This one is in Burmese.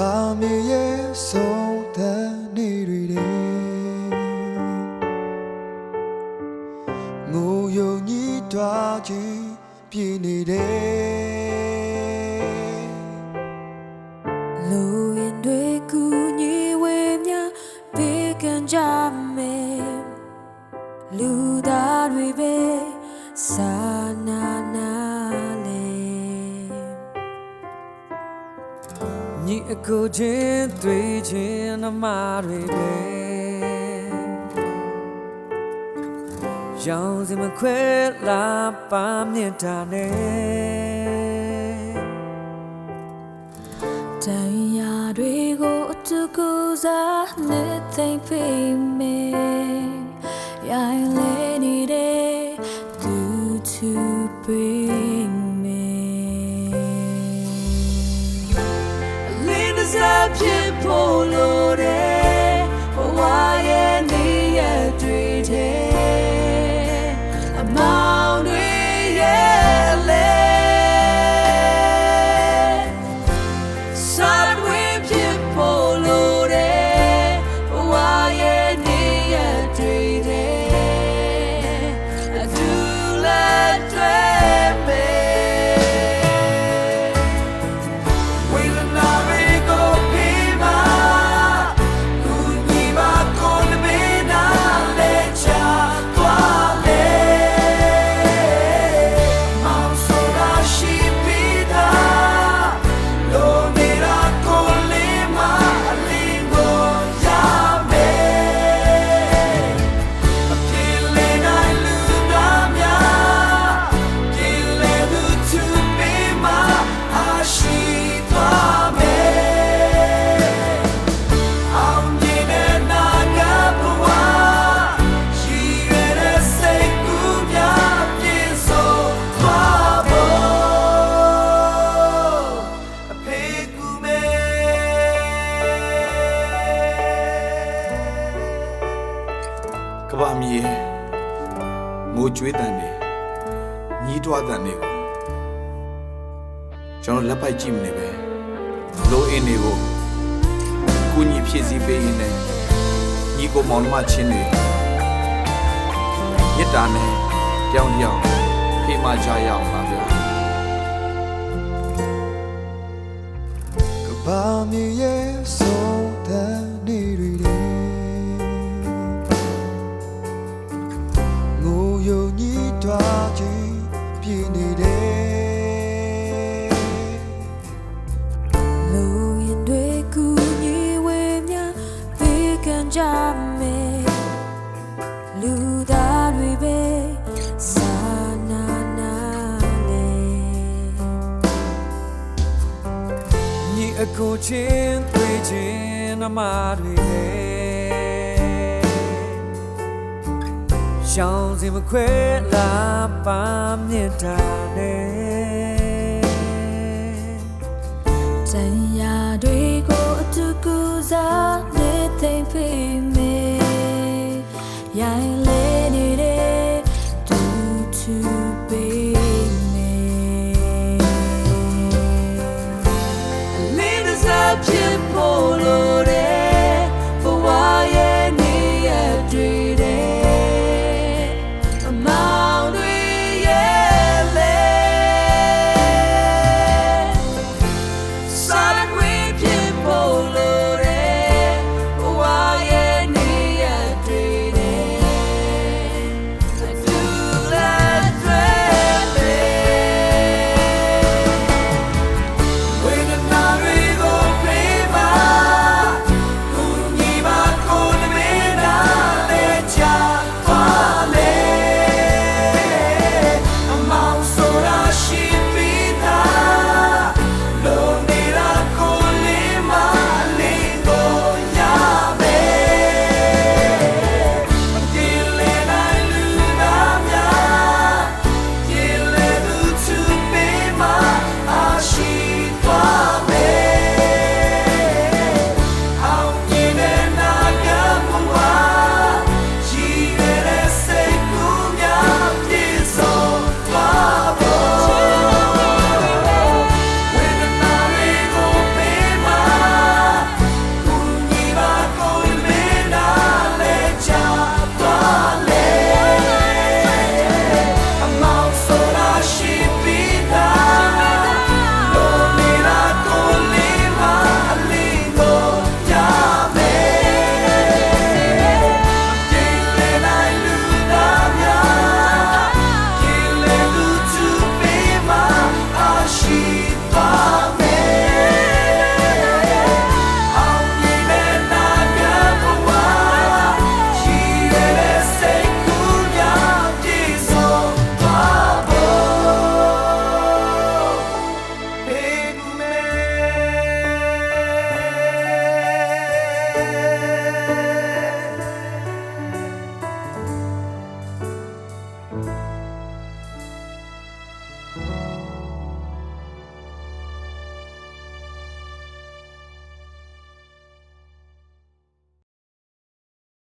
ဘာမြေရဲ့ဆုံးတဲ့နေတွေတဲ့ငိုယုံညီးတွားခြင်းပြင်းနေတယ်လူရင်တွေကူညီဝေမြပေးကန်ကြမယ်လူသားတွေပဲစာ အကိုချင်းတွေ့ချင်းနှမတွေပဲရောင်စင်မခွဲလာပါမြင့်တာနဲ့တန်ရာတွေကိုအတူကူစားနဲ့သိမ့်ဖိမယ်ရိုင်းလေနေတဲ့သူသူပေး ဖြစ် ကဘာမြေငိုကြွေးတန်နေညီးတွားတန်နေကိုကျွန်တော်လက်ပိုက်ကြည့်မနေပဲလိုအင်းနေကိုကုညီဖြည့်စည်းပေးရင်းနဲ့ညီကိုမောင်နှမချင်းနေရစ်တာနဲ့ကြောင်ကြောင်ဖေးမကြရအောင်ပါဗျာကဘာမြေရဲ့ တွားခြင်းပြင်းနေတယ်လူရင်တွေကူညီဝေမြပေးကန်ကြမယ်လူသားတွေပဲစာနာနာလေညီအကိုချင်းတွေ့ချင်းနှမတွေပဲ ရှောင်းစင်မခွဲလာပါမြင့်တာနဲ့တန်ရာတွေကိုအတူကူစားနဲ့သိမ့်ဖိ